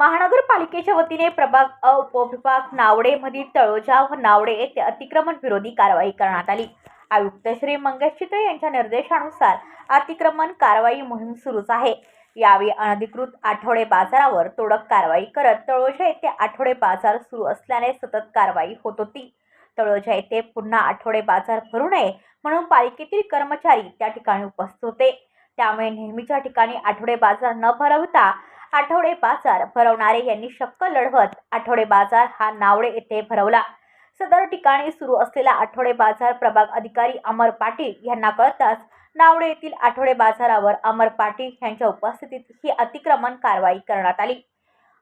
महानगरपालिकेच्या वतीने प्रभाग अ उपविभाग नावडे मधील तळोजा व नावडे येथे अतिक्रमण विरोधी कारवाई करण्यात आली. आयुक्त श्री मंगेश चित्रे यांच्या निर्देशानुसार अतिक्रमण कारवाई मोहीम सुरूच आहे. यावेळी अनधिकृत आठवडे बाजारावर तोडक कारवाई करत तळोजा येथे आठवडे बाजार सुरू असल्याने सतत कारवाई होत होती. तळोजा येथे पुन्हा आठवडे बाजार भरू नये म्हणून पालिकेतील कर्मचारी त्या ठिकाणी उपस्थित होते. त्यामुळे नेहमीच्या ठिकाणी आठवडे बाजार न भरवता आठवडे बाजार भरवणारे यांनी शक्क लढवत आठवडे बाजार हा नावडे येथे भरवला. सदर ठिकाणी सुरू असलेला आठवडे बाजार प्रभाग अधिकारी अमर पाटील यांना कळताच नावडे येथील आठवडे बाजारावर अमर पाटील यांच्या उपस्थितीत ही अतिक्रमण कारवाई करण्यात आली.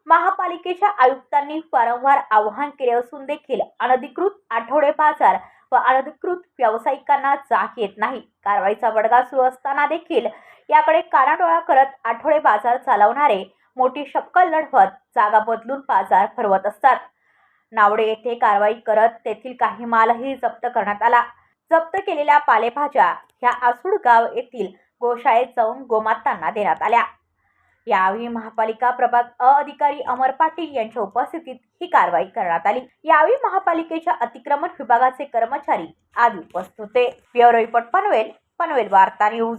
महापालिकेच्या आयुक्तांनी वारंवार आवाहन केले असून देखील अनधिकृत आठवडे बाजार व अनधिकृत व्यावसायिकांना जाग येत नाही. कारवाईचा बडगा सुरू असताना देखील याकडे कानाडोळा करत आठवडे बाजार चालवणारे मोठी शक्कल लढवत जागा बदलून बाजार भरवत असतात. नावडे येथे कारवाई करत तेथील काही मालही जप्त करण्यात आला. जप्त केलेल्या पालेभाज्या ह्या आसूडगाव येथील गोशाळेत जाऊन गोमातांना देण्यात आल्या. यावेळी महापालिका प्रभाग अ अधिकारी अमर पाटील यांच्या उपस्थितीत ही कारवाई करण्यात आली. यावेळी महापालिकेच्या अतिक्रमण विभागाचे कर्मचारी आदी उपस्थित होते. ब्युरो रिपोर्ट पनवेल पनवेल वार्ता न्यूज.